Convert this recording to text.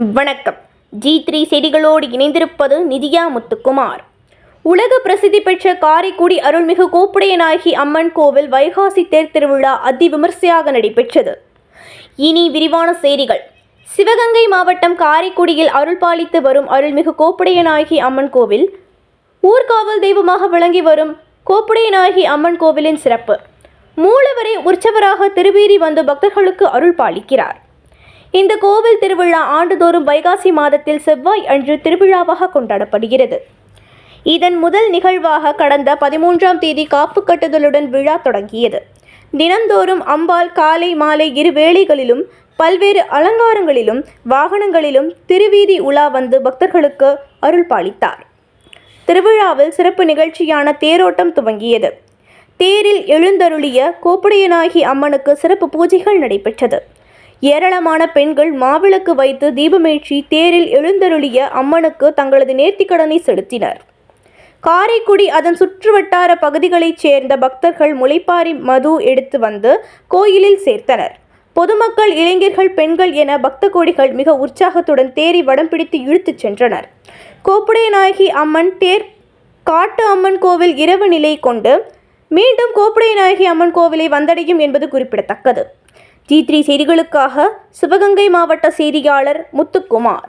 வணக்கம். G three செய்திகளோடு இணைந்திருப்பது நிதியா முத்துக்குமார். உலக பிரசித்தி பெற்ற காரைக்குடி அருள்மிகு கோப்புடையநாயகி அம்மன் கோவில் வைகாசி தேர் திருவிழா அதி விமர்சையாக நடைபெற்றது. இனி விரிவான செய்திகள். சிவகங்கை மாவட்டம் காரைக்குடியில் அருள்பாலித்து வரும் அருள்மிகு கோப்புடையநாயகி அம்மன் கோவில் ஊர்காவல் தெய்வமாக விளங்கி வரும் கோப்புடையநாயகி அம்மன் கோவிலின் சிறப்பு. மூலவரை உற்சவராக திருவீறி வந்து பக்தர்களுக்கு அருள் பாலிக்கிறார். இந்த கோவில் திருவிழா ஆண்டுதோறும் வைகாசி மாதத்தில் செவ்வாய் அன்று திருவிழாவாக கொண்டாடப்படுகிறது. இதன் முதல் நிகழ்வாக கடந்த பதிமூன்றாம் தேதி காப்பு கட்டுதலுடன் விழா தொடங்கியது. தினந்தோறும் அம்பாள் காலை மாலை இரு வேளைகளிலும் பல்வேறு அலங்காரங்களிலும் வாகனங்களிலும் திருவீதி உலா வந்து பக்தர்களுக்கு அருள் பாலித்தார். திருவிழாவில் சிறப்பு நிகழ்ச்சியான தேரோட்டம் துவங்கியது. தேரில் எழுந்தருளிய கோப்புடையனாகி அம்மனுக்கு சிறப்பு பூஜைகள் நடைபெற்றது. ஏராளமான பெண்கள் மாவிளக்கு வைத்து தீபமேற்றி தேரில் எழுந்தருளிய அம்மனுக்கு தங்களது நேர்த்திக்கடனை செலுத்தினர். காரைக்குடி அதன் சுற்றுவட்டார பகுதிகளைச் சேர்ந்த பக்தர்கள் முளைப்பாரி மது எடுத்து வந்து கோயிலில் சேர்த்தனர். பொதுமக்கள் இளைஞர்கள் பெண்கள் என பக்த கோடிகள் மிக உற்சாகத்துடன் தேரி வடம் பிடித்து இழுத்துச் சென்றனர். கோப்புடையநாயகி அம்மன் தேர் காட்டு அம்மன் கோவில் இரவு நிலை கொண்டு மீண்டும் கோப்புடையநாயகி அம்மன் கோவிலை வந்தடையும் என்பது குறிப்பிடத்தக்கது. ஜி த்ரீ செய்திகளுக்காக சிவகங்கை மாவட்ட செய்தியாளர் முத்துக்குமார்.